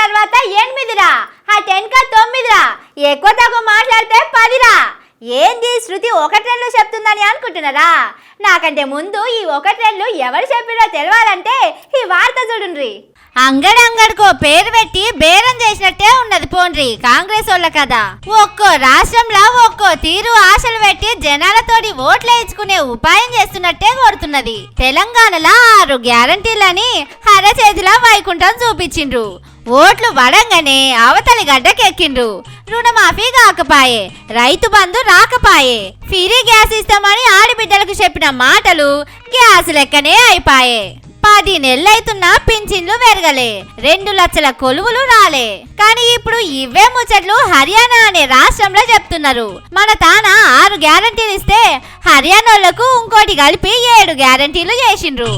తర్వాత ఎనిమిదిరా? ఆ టెన్క తొమ్మిదిరా? ఎక్కువ తక్కువ మాట్లాడితే పదిరా? ఏంది శృతి ఒకటి రెండు చెప్తుందని అనుకుంటున్నారా? నాకంటే ముందు ఈ ఒకటి రెండు ఎవరు చెప్పిరో తెలవాలంటే ఈ వార్త చూడుండ్రి. అంగడంగడుకో పేరు పెట్టి బేరం చేసినట్టే ఉన్నది పోండ్రి కాంగ్రెస్ వాళ్ళ కదా ఒక్కో రాష్ట్రంలో ఒక్కో తీరు ఆశలు పెట్టి జనాలతోటి ఓట్లు వేయించుకునే ఉపాయం చేస్తున్నట్టే కోరుతున్నది. తెలంగాణలో ఆరు గ్యారంటీలని అరచేతిలో వైకుంఠం చూపించిండ్రు. ఓట్లు వడంగానే అవతలి గడ్డకెక్కిండ్రు. రుణమాఫీ కాకపాయే రైతు బంధు రాకపాయే. ఫ్రీ గ్యాస్ ఇస్తామని ఆడబిడ్డలకు చెప్పిన మాటలు గ్యాస్ లెక్కనే అయిపాయే. పది నెలలైతున్నా పింఛన్లు పెరగలే రెండు లక్షల కొలువులు రాలే. కానీ ఇప్పుడు ఇవే ముచ్చట్లు హర్యానా అనే రాష్ట్రంలో చెప్తున్నారు. మన తాన ఆరు గ్యారంటీలు ఇస్తే హర్యానాలకు ఇంకోటి కలిపి ఏడు గ్యారంటీలు చేసిండ్రు.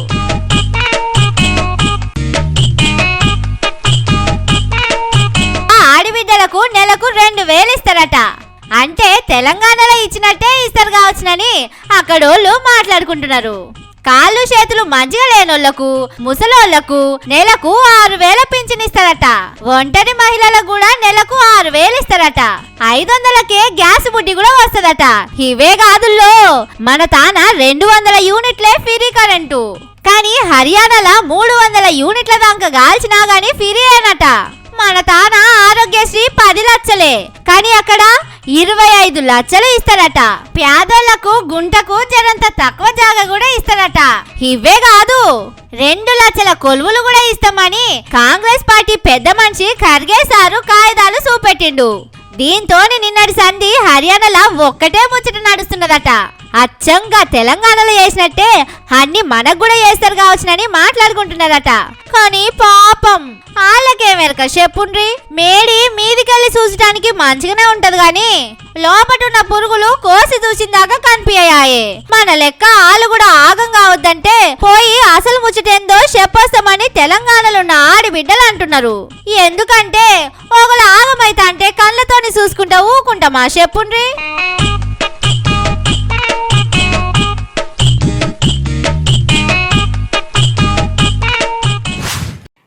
అంటే తెలంగాణలో ఇచ్చినట్టే ఇస్తారు కావచ్చునని అక్కడోళ్ళు మాట్లాడుకుంటున్నారు. కాళ్ళు చేతులు మంచిగా లేనోళ్ళకు ముసలోళ్ళకు నెలకు ఆరు వేల పింఛన్ ఇస్తారట. ఒంటరి మహిళలకు కూడా నెలకు ఆరు వేలు ఇస్తారట. ఐదు వందలకే గ్యాస్ బుడ్డి కూడా వస్తుందట. ఇవే కాదుల్లో మన తాన రెండు వందల యూనిట్లే ఫ్రీ కరెంటు. కానీ హర్యానాలో మూడు వందల యూనిట్ల దాకా గాల్చినా గానీ ఫ్రీ అయినట మన తాన ఆరోగ్యశ్రీ పది లక్షలే. కానీ అక్కడ ఇరవై ఐదు లక్షలు ఇస్తారట. పేదలకు గుంటకు జరంత తక్కువ జాగా కూడా ఇస్తారట. ఇవే కాదు రెండు లక్షల కొలువులు కూడా ఇస్తామని కాంగ్రెస్ పార్టీ పెద్ద మనిషి ఖర్గే సారు కాగితాలు చూపెట్టిండు. దీంతో నిన్నటి సంధి హర్యానాలో ఒక్కటే ముచ్చట నడుస్తున్నదట. అచ్చంగా తెలంగాణలో చేసినట్టే అన్ని మనకు కూడా చేస్తారు కావచ్చునని మాట్లాడుకుంటున్నారట. కానీ పాపం వాళ్ళకేమెరక చెప్పుండ్రి? మేడి మీదికెళ్ళి చూసటానికి మంచిగానే ఉంటది గాని లోపటున్న పురుగులు కోసి చూసిందాక కనిపించాయే మన లెక్క ఆలు కూడా ఆగం కావద్దంటే పోయి అసలు ముచ్చటేందో చెప్పొస్తామని తెలంగాణలో ఉన్న ఆడిబిడ్డలు అంటున్నారు. ఎందుకంటే ఒకళ్ళు ఆగమైతా అంటే కళ్ళతోని చూసుకుంటా ఊకుంటామా చెప్పుండ్రి?